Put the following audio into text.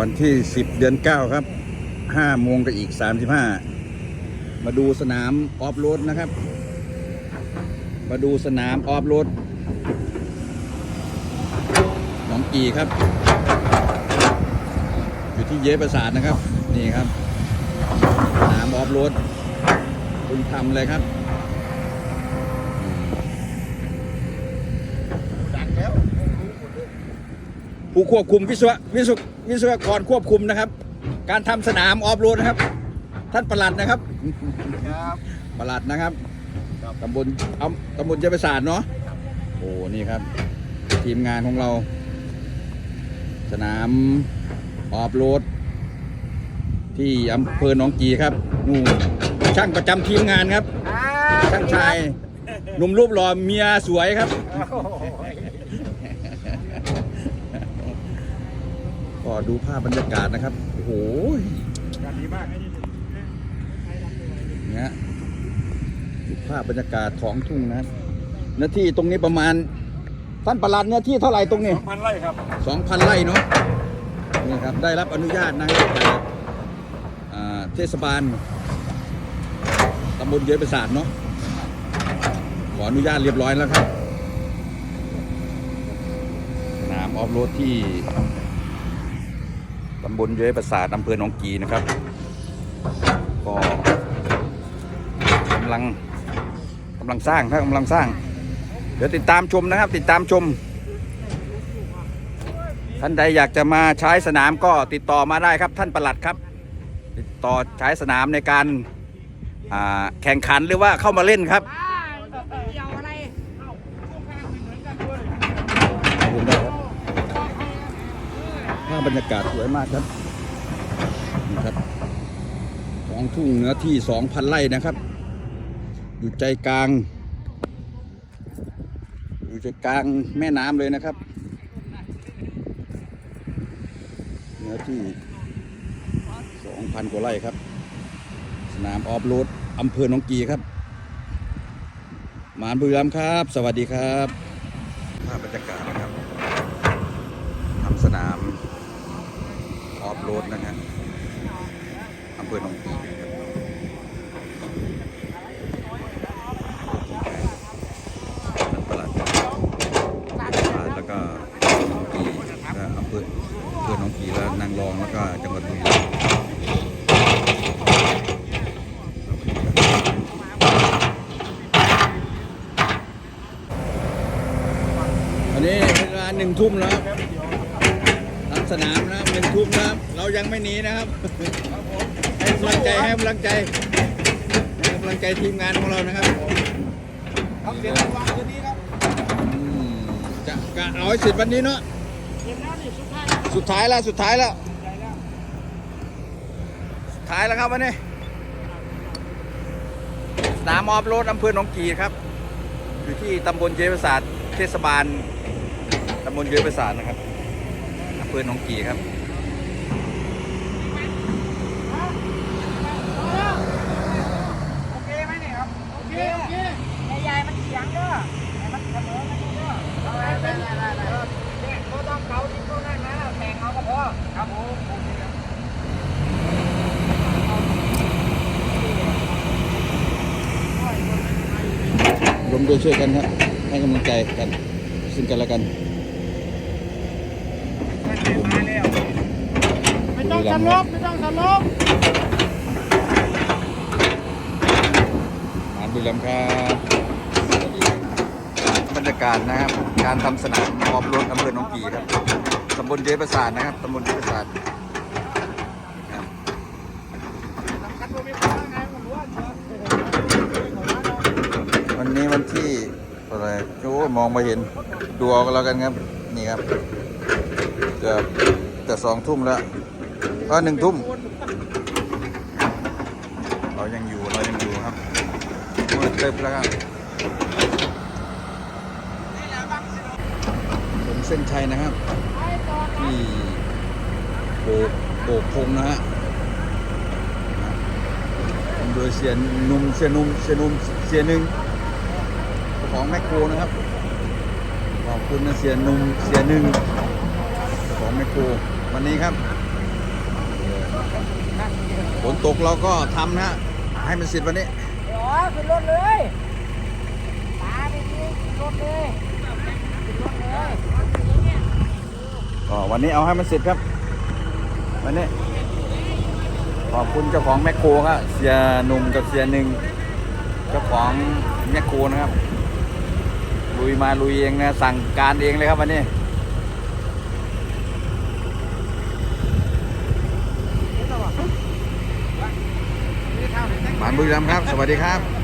วันที่ 10 เดือน 9 ครับ5โมงกับอีก 35 มาดูสนามออฟโรดนะครับ มาดูสนามออฟโรดหนองกีครับ อยู่ที่เยประสาทนะครับ นี่ครับ สนามออฟโรดคุณทำเลยครับดันแล้ว ผู้ควบคุมวิศวะวิศววิศวกรควบคุมนะครับ การทำสนามออฟโรดนะครับ ท่านประหลัดนะครับครับประหลัดนะครับครับตำบลเอาตำบลเจริญศาสตร์เนาะโอ้นี่ครับ ทีมงานของเรา สนามออฟโรดที่อำเภอหนองกีครับนู่นช่างประจำทีมงานครับ ช่างชายหนุ่มรูปหล่อเมียสวยครับ ก็ดูภาพบรรยากาศนะครับ โอ้โหการดีมากเนี่ยดูภาพบรรยากาศท้องทุ่งนะครับเนื้อที่ตรงนี้ประมาณ ท่านประหลัดเนื้อที่เท่าไหร่ตรงนี้สองพันไร่ครับสองพันไร่เนาะนี่ครับได้รับอนุญาตนะครับจากอ่าเทศบาลตำบลเยอะประสาทเนาะขออนุญาตเรียบร้อยแล้วครับสนามออฟโรดที่ ตำบลเยอะประสาทอำเภอหนองกีนะครับ ก็กำลังกำลังสร้างถ้ากำลังสร้าง เดี๋ยวติดตามชมนะครับ ติดตามชม ท่านใดอยากจะมาใช้สนามก็ติดต่อมาได้ครับท่านประหลัดครับ ติดต่อใช้สนามในการแข่งขันหรือว่าเข้ามาเล่นครับ เกี่ยวอะไร ขอบคุณครับภาพบรรยากาศสวยมากครับนี่ครับท้องทุ่งเนื้อที่2,000ไร่นะครับ อยู่ใจกลาง อยู่ใจกลางแม่น้ำเลยนะครับ เนื้อที่2,000กว่าไร่ครับ สนามออฟโรดอำเภอหนองกีครับ หมานบุรีรัมย์ครับ สวัสดีครับภาพบรรยากาศนะครับทำสนาม โรดนะฮะอำเภอหนองกีนะครับท่านประหลัดแล้วก็หนองกีและอำเภออำเภอหนองกีและนางรองแล้วก็จังหวัดบุรีรัมย์วันนี้เวลาหนึ่งทุ่มแล้ว นามนะครับหนึ่งทุ่มนะครับ เรายังไม่หนีนะครับให้กำลังใจให้กำลังใจให้กำลังใจทีมงานของเรานะครับทำเสร็จแล้ววางคืนนี้ครับอืมจะกะเอาให้เสร็จวันนี้เนาะเห็นแล้วนี่สุดท้ายสุดท้ายแล้วสุดท้ายแล้วสุดท้ายแล้วครับวันนี้สนามออฟโรดอำเภอหนองกีครับ อยู่ที่ตำบลเยประสาทเทศบาลตำบลเยประสาทนะครับอำเภอหนองกีครับโอเคไหมเนี่ยครับโอเคโอเคใหญ่มันเสียงด้อให้มันเสมอกันเด้อเอาไปไปไปไปเนี่ยก็ต้องเกาที่เขานั่นะแข่งเอาก็พอครับผมโอเคครับรวมด้วยช่วยกันครับ ให้กำลังใจกัน ซึ่งกันและกัน มาแล้วไม่ ต้องสลบไม่ต้องสลบหานบุรีรัมย์ครับบรรยากาศนะครับ การทำสนามออฟโรดอำเภอหนองกีครับตำบลเยประสาทนะครับตำบลเยประสาทครับกันวันนี้วันที่อะไรโอ้มองไม่เห็นดูเอากันแล้วกันครับ นี่ครับเกือบจะสองทุ่มแล้ว ก็หนึ่งทุ่มเรายังอยู่เรายังอยู่ครับมืดตึ๊บแล้วครับผมเส้นชัยนะครับที่โบกโบกพงนะฮะโดยเสียนุ่มเสียนุ่มเสียนุ่มเสียหนึ่งของแมคโครนะครับขอบคุณนะเสียนุ่มเสียหนึ่งของแมคโครวันนี้ครับ ฝนตกเราก็ทำนะฮะให้มันเสร็จวันนี้เดี๋ยวขึ้นรถเลยตาไปนี่ขึ้นรถเลยขึ้นรถเลยก็วันนี้เอาให้มันเสร็จครับ วันนี้ ขอบคุณเจ้าของแมคโครครับเสียหนุ่มกับเสียหนึ่งเจ้าของแมคโครนะครับลุยมาลุยเองนะสั่งการเองเลยครับวันนี้ บ้านบุรีรัมย์ครับ สวัสดีครับ